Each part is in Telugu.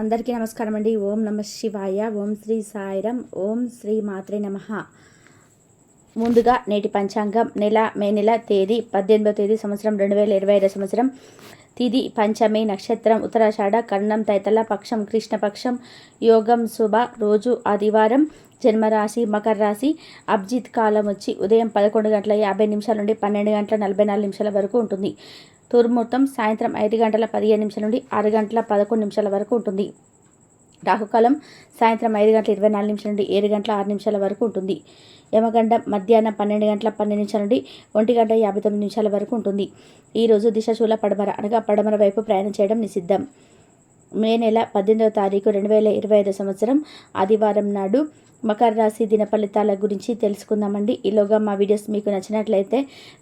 అందరికీ నమస్కారం అండి ఓం నమ శివాయ ఓం శ్రీ సాయిరం ఓం శ్రీ మాత్రే నమ. ముందుగా నేటి పంచాంగం. నెల మే నెల తేదీ పద్దెనిమిదో తేదీ సంవత్సరం రెండు వేల ఇరవై ఐదు సంవత్సరం. తిది పంచమి నక్షత్రం ఉత్తరాషాఢ కర్ణం తైతల పక్షం కృష్ణపక్షం యోగం శుభ రోజు ఆదివారం జన్మరాశి మకర రాశి అబ్జిత్ కాలం వచ్చి ఉదయం పదకొండు గంటల యాభై నిమిషాల నుండి పన్నెండు గంటల నలభై నాలుగు నిమిషాల వరకు ఉంటుంది. తూర్ముహూర్తం సాయంత్రం ఐదు గంటల పదిహేను నిమిషాల నుండి ఆరు గంటల పదకొండు నిమిషాల వరకు ఉంటుంది. రాహుకాలం సాయంత్రం ఐదు గంటల ఇరవై నాలుగు నిమిషాల నుండి ఏడు గంటల ఆరు నిమిషాల వరకు ఉంటుంది. యమగండం మధ్యాహ్నం పన్నెండు గంటల పన్నెండు నిమిషాల నుండి ఒంటి గంట యాభై తొమ్మిది నిమిషాల వరకు ఉంటుంది. ఈరోజు దిశశూల పడమర అనగా పడమర వైపు ప్రయాణం చేయడం నిషిద్ధం. మే నెల పద్దెనిమిదవ తారీఖు రెండు వేల ఇరవై ఐదు సంవత్సరం ఆదివారం నాడు మకర రాశి దిన ఫలితాల గురించి తెలుసుకుందామండి. ఈలోగా మా వీడియోస్ మీకు నచ్చినట్లయితే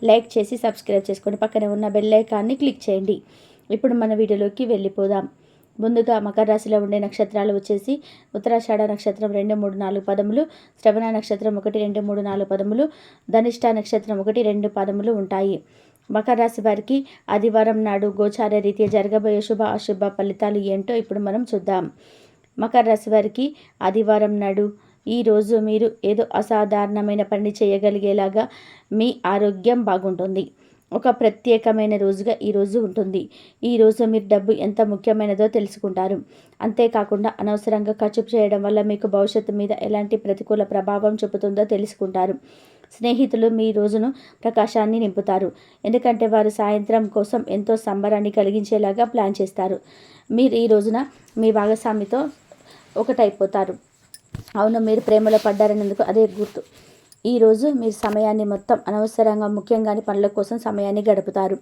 లైక్ చేసి సబ్స్క్రైబ్ చేసుకోండి పక్కనే ఉన్న బెల్ ఐకాన్ని క్లిక్ చేయండి. ఇప్పుడు మన వీడియోలోకి వెళ్ళిపోదాం. ముందుగా మకర రాశిలో ఉండే నక్షత్రాలు వచ్చేసి ఉత్తరాషాఢ నక్షత్రం రెండు మూడు నాలుగు పదములు శ్రవణ నక్షత్రం ఒకటి రెండు మూడు నాలుగు పదములు ధనిష్ట నక్షత్రం ఒకటి రెండు పదములు ఉంటాయి. మకర రాశి వారికి ఆదివారం నాడు గోచార రీత్యా జరగబోయే శుభ అశుభ ఫలితాలు ఏంటో ఇప్పుడు మనం చూద్దాం. మకర రాశి వారికి ఆదివారం నాడు ఈరోజు మీరు ఏదో అసాధారణమైన పని చేయగలిగేలాగా మీ ఆరోగ్యం బాగుంటుంది. ఒక ప్రత్యేకమైన రోజుగా ఈరోజు ఉంటుంది. ఈరోజు మీరు డబ్బు ఎంత ముఖ్యమైనదో తెలుసుకుంటారు. అంతేకాకుండా అనవసరంగా ఖర్చు చేయడం వల్ల మీకు భవిష్యత్తు మీద ఎలాంటి ప్రతికూల ప్రభావం చూపుతుందో తెలుసుకుంటారు. స్నేహితులు మీ రోజును ప్రకాశాన్ని నింపుతారు. ఎందుకంటే వారు సాయంత్రం కోసం ఎంతో సంబరాన్ని కలిగించేలాగా ప్లాన్ చేస్తారు. మీరు ఈ రోజున మీ భాగస్వామితో ఒకటైపోతారు. అవును మీరు ప్రేమలో పడ్డారనేందుకు అదే గుర్తు. ఈరోజు మీరు సమయాన్ని మొత్తం అనవసరంగా ముఖ్యంగాని పనుల కోసం సమయాన్ని గడుపుతారు.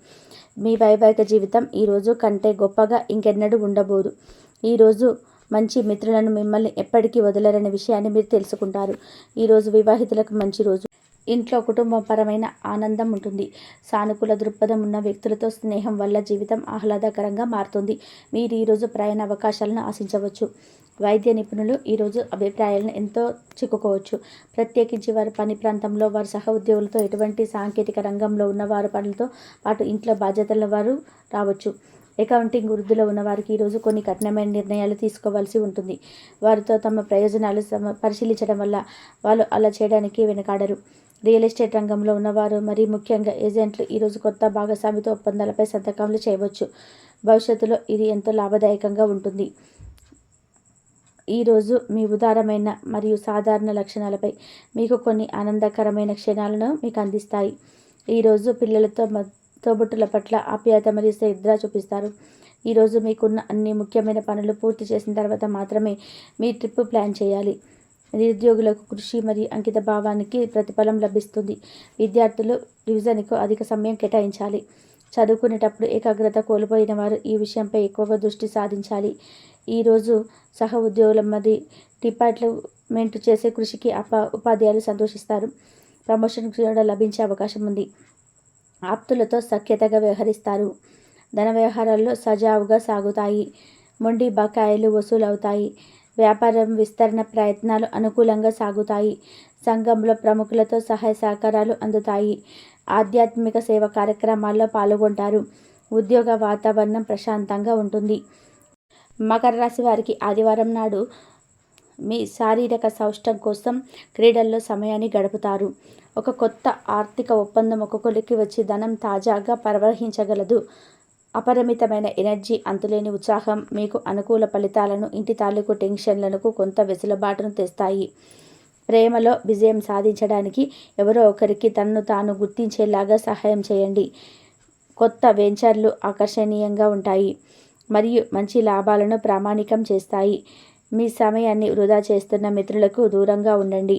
మీ వైవాహిక జీవితం ఈరోజు కంటే గొప్పగా ఇంకెన్నడూ ఉండబోదు. ఈరోజు మంచి మిత్రులను మిమ్మల్ని ఎప్పటికీ వదలరనే విషయాన్ని మీరు తెలుసుకుంటారు. ఈరోజు వివాహితులకు మంచి రోజు. ఇంట్లో కుటుంబపరమైన ఆనందం ఉంటుంది. సానుకూల దృక్పథం ఉన్న వ్యక్తులతో స్నేహం వల్ల జీవితం ఆహ్లాదకరంగా మారుతుంది. మీరు ఈరోజు ప్రయాణ అవకాశాలను ఆశించవచ్చు. వైద్య నిపుణులు ఈరోజు అభిప్రాయాలను ఎంతో చిక్కుకోవచ్చు. ప్రత్యేకించి వారి పని ప్రాంతంలో వారి సహ ఉద్యోగులతో ఎటువంటి సాంకేతిక రంగంలో ఉన్న వారి పనులతో పాటు ఇంట్లో బాధ్యతల వారు రావచ్చు. అకౌంటింగ్ వృద్ధిలో ఉన్న వారికి ఈరోజు కొన్ని కఠినమైన నిర్ణయాలు తీసుకోవాల్సి ఉంటుంది. వారితో తమ ప్రయోజనాలు పరిశీలించడం వల్ల వాళ్ళు అలా చేయడానికి వెనకాడరు. రియల్ ఎస్టేట్ రంగంలో ఉన్నవారు మరి ముఖ్యంగా ఏజెంట్లు ఈరోజు కొత్త భాగస్వామితో ఒప్పందాలపై సంతకాలు చేయవచ్చు. భవిష్యత్తులో ఇది ఎంతో లాభదాయకంగా ఉంటుంది. ఈరోజు మీ ఉదారమైన మరియు సాధారణ లక్షణాలపై మీకు కొన్ని ఆనందకరమైన క్షణాలను మీకు అందిస్తాయి. ఈరోజు పిల్లలతో తోబుట్టుల పట్ల ఆప్యాయత మరియు శ్రద్ధ చూపిస్తారు. ఈరోజు మీకున్న అన్ని ముఖ్యమైన పనులు పూర్తి చేసిన తర్వాత మాత్రమే మీ ట్రిప్ ప్లాన్ చేయాలి. నిరుద్యోగులకు కృషి మరియు అంకిత భావానికి ప్రతిఫలం లభిస్తుంది. విద్యార్థులు రివిజన్కు అధిక సమయం కేటాయించాలి. చదువుకునేటప్పుడు ఏకాగ్రత కోల్పోయిన వారు ఈ విషయంపై ఎక్కువగా దృష్టి సాధించాలి ఈరోజు సహ ఉద్యోగుల మరి డిపార్ట్మెంట్ చేసే కృషికి అప ఉపాధ్యాయులు సంతోషిస్తారు. ప్రమోషన్ కూడా లభించే అవకాశం ఉంది. ఆప్తులతో సఖ్యతగా వ్యవహరిస్తారు. ధన వ్యవహారాల్లో సజావుగా సాగుతాయి. మొండి బకాయిలు వసూలవుతాయి. వ్యాపారం విస్తరణ ప్రయత్నాలు అనుకూలంగా సాగుతాయి. సంఘంలో ప్రముఖులతో సహాయ సహకారాలు అందుతాయి. ఆధ్యాత్మిక సేవ కార్యక్రమాల్లో పాల్గొంటారు. ఉద్యోగ వాతావరణం ప్రశాంతంగా ఉంటుంది. మకర రాశి వారికి ఆదివారం నాడు మీ శారీరక సౌష్టం కోసం క్రీడల్లో సమయాన్ని గడుపుతారు. ఒక కొత్త ఆర్థిక ఒప్పందం ఒక్కొక్కరికి వచ్చి ధనం తాజాగా ప్రవహించగలదు. అపరిమితమైన ఎనర్జీ అంతులేని ఉత్సాహం మీకు అనుకూల ఫలితాలను ఇంటి తాలూకు టెన్షన్లకు కొంత వెసులుబాటును తెస్తాయి. ప్రేమలో విజయం సాధించడానికి ఎవరో ఒకరికి తనను తాను గుర్తించేలాగా సహాయం చేయండి. కొత్త వెంచర్లు ఆకర్షణీయంగా ఉంటాయి మరియు మంచి లాభాలను ప్రామాణికం చేస్తాయి. మీ సమయాన్ని వృధా చేస్తున్న మిత్రులకు దూరంగా ఉండండి.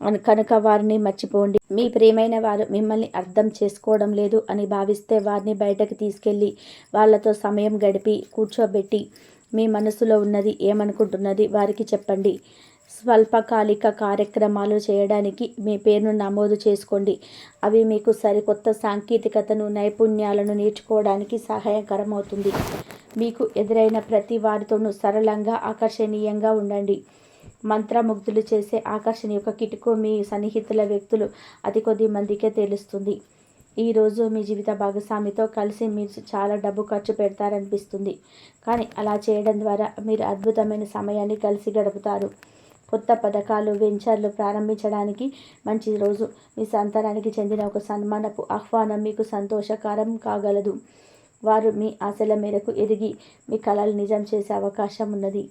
కనుక వారిని మర్చిపోండి. మీ ప్రియమైన వారు మిమ్మల్ని అర్థం చేసుకోవడం లేదు అని భావిస్తే వారిని బయటకు తీసుకెళ్ళి వాళ్ళతో సమయం గడిపి కూర్చోబెట్టి మీ మనసులో ఉన్నది ఏమనుకుంటున్నది వారికి చెప్పండి. స్వల్పకాలిక కార్యక్రమాలు చేయడానికి మీ పేరును నమోదు చేసుకోండి. అవి మీకు సరికొత్త సాంకేతికతను నైపుణ్యాలను నేర్చుకోవడానికి సహాయకరమవుతుంది. మీకు ఎదురైన ప్రతి వారితోనూ సరళంగా ఆకర్షణీయంగా ఉండండి. మంత్రముగ్ధులు చేసే ఆకర్షణ యొక్క కిటుకు మీ సన్నిహితుల వ్యక్తులు అతి కొద్ది మందికే తెలుస్తుంది. ఈరోజు మీ జీవిత భాగస్వామితో కలిసి మీరు చాలా డబ్బు ఖర్చు పెడతారనిపిస్తుంది. కానీ అలా చేయడం ద్వారా మీరు అద్భుతమైన సమయాన్ని కలిసి గడుపుతారు. కొత్త పథకాలు వెంచర్లు ప్రారంభించడానికి మంచి రోజు. మీ సంతానానికి చెందిన ఒక సన్మానపు ఆహ్వానం మీకు సంతోషకరం కాగలదు. వారు మీ ఆశల మేరకు ఎదిగి మీ కళలు నిజం చేసే అవకాశం ఉన్నది.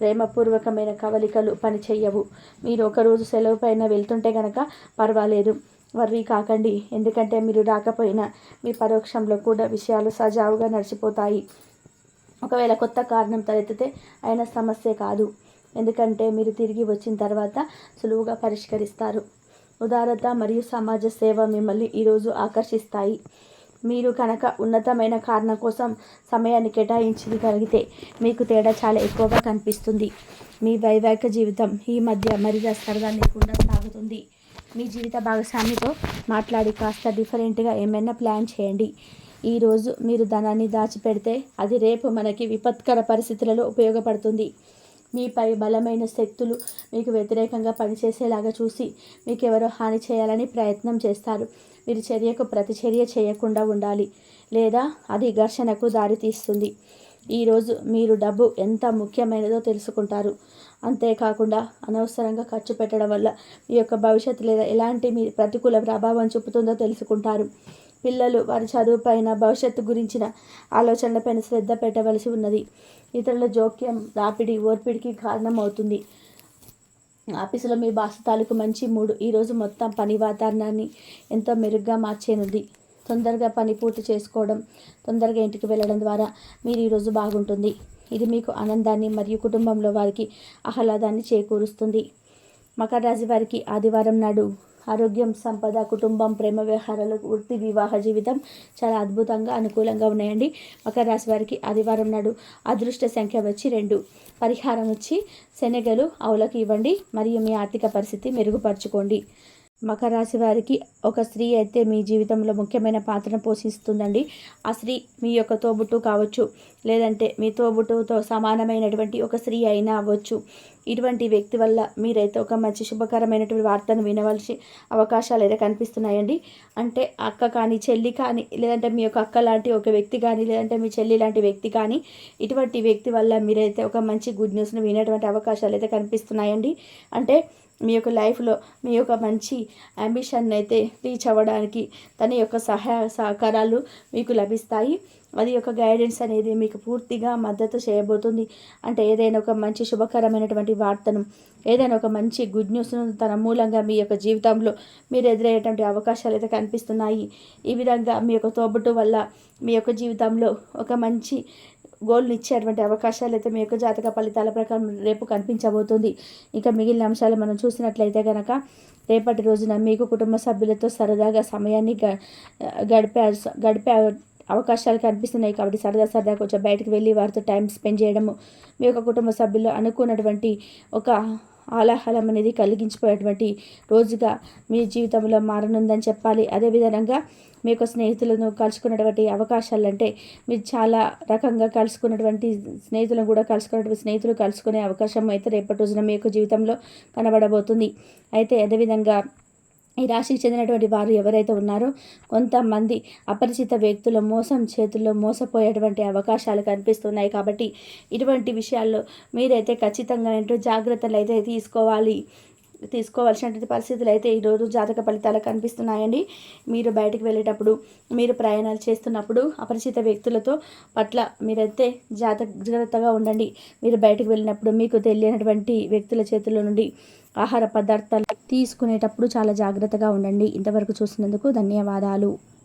ప్రేమపూర్వకమైన కవలికలు పనిచేయవు. మీరు ఒకరోజు సెలవు పైన వెళ్తుంటే కనుక పర్వాలేదు. వర్రీ కాకండి. ఎందుకంటే మీరు రాకపోయినా మీ పరోక్షంలో కూడా విషయాలు సజావుగా నడిచిపోతాయి. ఒకవేళ కొత్త కారణం తలెత్తితే అయిన సమస్య కాదు. ఎందుకంటే మీరు తిరిగి వచ్చిన తర్వాత సులువుగా పరిష్కరిస్తారు. ఉదారత మరియు సమాజ సేవ మిమ్మల్ని ఈరోజు ఆకర్షిస్తాయి. మీరు కనుక ఉన్నతమైన కారణం కోసం సమయాన్ని కేటాయించగలిగితే మీకు తేడా చాలా ఎక్కువగా కనిపిస్తుంది. మీ వైవాహిక జీవితం ఈ మధ్య మరింత సరదా లేకుండా సాగుతుంది. మీ జీవిత భాగస్వామితో మాట్లాడి కాస్త డిఫరెంట్గా ఏమైనా ప్లాన్ చేయండి. ఈరోజు మీరు ధనాన్ని దాచిపెడితే అది రేపు మనకి విపత్కర పరిస్థితులలో ఉపయోగపడుతుంది. మీపై బలమైన శక్తులు మీకు వ్యతిరేకంగా పనిచేసేలాగా చూసి మీకు హాని చేయాలని ప్రయత్నం చేస్తారు. మీరు చర్యకు ప్రతిచర్య చేయకుండా ఉండాలి. లేదా అది ఘర్షణకు దారితీస్తుంది. ఈరోజు మీరు డబ్బు ఎంత ముఖ్యమైనదో తెలుసుకుంటారు. అంతేకాకుండా అనవసరంగా ఖర్చు పెట్టడం వల్ల మీ యొక్క భవిష్యత్తు లేదా ఎలాంటి మీ ప్రతికూల ప్రభావం చూపుతుందో తెలుసుకుంటారు. పిల్లలు వారి చదువుపైన భవిష్యత్తు గురించిన ఆలోచనలపైన శ్రద్ధ పెట్టవలసి ఉన్నది. ఇతరుల జోక్యం రాపిడి ఓర్పిడికి కారణమవుతుంది. ఆఫీసులో మీ బాస్ తాలూకు మంచి మూడు. ఈరోజు మొత్తం పని వాతావరణాన్ని ఎంతో మెరుగ్గా మార్చేనుంది. తొందరగా పని పూర్తి చేసుకోవడం తొందరగా ఇంటికి వెళ్ళడం ద్వారా మీరు ఈరోజు బాగుంటుంది. ఇది మీకు ఆనందాన్ని మరియు కుటుంబంలో వారికి ఆహ్లాదాన్ని చేకూరుస్తుంది. మకర రాశి వారికి ఆదివారం నాడు ఆరోగ్యం సంపద కుటుంబం ప్రేమ వ్యవహారాలు వృత్తి వివాహ జీవితం చాలా అద్భుతంగా అనుకూలంగా ఉన్నాయండి. మకర రాశి వారికి ఆదివారం నాడు అదృష్ట సంఖ్య వచ్చి రెండు. పరిహారం వచ్చి శనగలు ఆవులకు ఇవ్వండి. మరియు మీ ఆర్థిక పరిస్థితి మెరుగుపరచుకోండి. మకర రాశి వారికి ఒక స్త్రీ అయితే మీ జీవితంలో ముఖ్యమైన పాత్రను పోషిస్తుందండి. ఆ స్త్రీ మీ యొక్క తోబుట్టు కావచ్చు లేదంటే మీ తోబుట్టుతో సమానమైనటువంటి ఒక స్త్రీ అయినా అవ్వచ్చు. ఇటువంటి వ్యక్తి వల్ల మీరైతే ఒక మంచి శుభకరమైనటువంటి వార్తను వినవలసి అవకాశాలు అయితే కనిపిస్తున్నాయండి. అంటే అక్క కానీ చెల్లి కానీ లేదంటే మీ యొక్క అక్క లాంటి ఒక వ్యక్తి కానీ లేదంటే మీ చెల్లి లాంటి వ్యక్తి కానీ ఇటువంటి వ్యక్తి వల్ల మీరైతే ఒక మంచి గుడ్ న్యూస్ను వినేటువంటి అవకాశాలు అయితే కనిపిస్తున్నాయండి. అంటే మీ యొక్క లైఫ్లో మీ యొక్క మంచి అంబిషన్ అయితే రీచ్ అవ్వడానికి తన యొక్క సహాయ సహకారాలు మీకు లభిస్తాయి. అది యొక్క గైడెన్స్ అనేది మీకు పూర్తిగా మద్దతు చేయబోతుంది. అంటే ఏదైనా ఒక మంచి శుభకరమైనటువంటి వార్తను ఏదైనా ఒక మంచి గుడ్ న్యూస్ను తన మూలంగా మీ యొక్క జీవితంలో మీరు ఎదురయ్యేటువంటి అవకాశాలు అయితే కనిపిస్తున్నాయి. ఈ విధంగా మీ యొక్క తోబుట్టు వల్ల మీ యొక్క జీవితంలో ఒక మంచి గోల్ని ఇచ్చేటువంటి అవకాశాలు అయితే మీ యొక్క జాతక ఫలితాల ప్రకారం రేపు కనిపించబోతుంది. ఇంకా మిగిలిన అంశాలు మనం చూసినట్లయితే కనుక రేపటి రోజున మీకు కుటుంబ సభ్యులతో సరదాగా సమయాన్ని గడిపే గడిపే అవకాశాలు కనిపిస్తున్నాయి కాబట్టి సరదా సరదా కొంచెం బయటకు వెళ్ళి వారితో టైం స్పెండ్ చేయడము మీ యొక్క కుటుంబ సభ్యులు అనుకున్నటువంటి ఒక ఆలాహలం అనేది కలిగించిపోయేటువంటి రోజుగా మీ జీవితంలో మారనుందని చెప్పాలి. అదేవిధంగా మీ యొక్క స్నేహితులను కలుసుకున్నటువంటి అవకాశాలు అంటే మీరు చాలా రకంగా కలుసుకున్నటువంటి స్నేహితులను కూడా కలుసుకున్నటువంటి స్నేహితులు కలుసుకునే అవకాశం అయితే రేపటి రోజున మీ యొక్క జీవితంలో కనబడబోతుంది. అయితే అదేవిధంగా ఈ రాశికి చెందినటువంటి వారు ఎవరైతే ఉన్నారో కొంతమంది అపరిచిత వ్యక్తుల మోసం చేతుల్లో మోసపోయేటువంటి అవకాశాలు కనిపిస్తున్నాయి కాబట్టి ఇటువంటి విషయాల్లో మీరైతే ఖచ్చితంగా ఏంటో జాగ్రత్తలు అయితే తీసుకోవాలి. తీసుకోవాల్సినటువంటి పరిస్థితులు అయితే ఈరోజు జాతక ఫలితాలు కనిపిస్తున్నాయండి. మీరు బయటకు వెళ్ళేటప్పుడు మీరు ప్రయాణాలు చేస్తున్నప్పుడు అపరిచిత వ్యక్తులతో పట్ల మీరైతే జాత జాగ్రత్తగా ఉండండి. మీరు బయటకు వెళ్ళినప్పుడు మీకు తెలియనటువంటి వ్యక్తుల చేతుల నుండి ఆహార పదార్థాలు తీసుకునేటప్పుడు చాలా జాగ్రత్తగా ఉండండి. ఇంతవరకు చూసినందుకు ధన్యవాదాలు.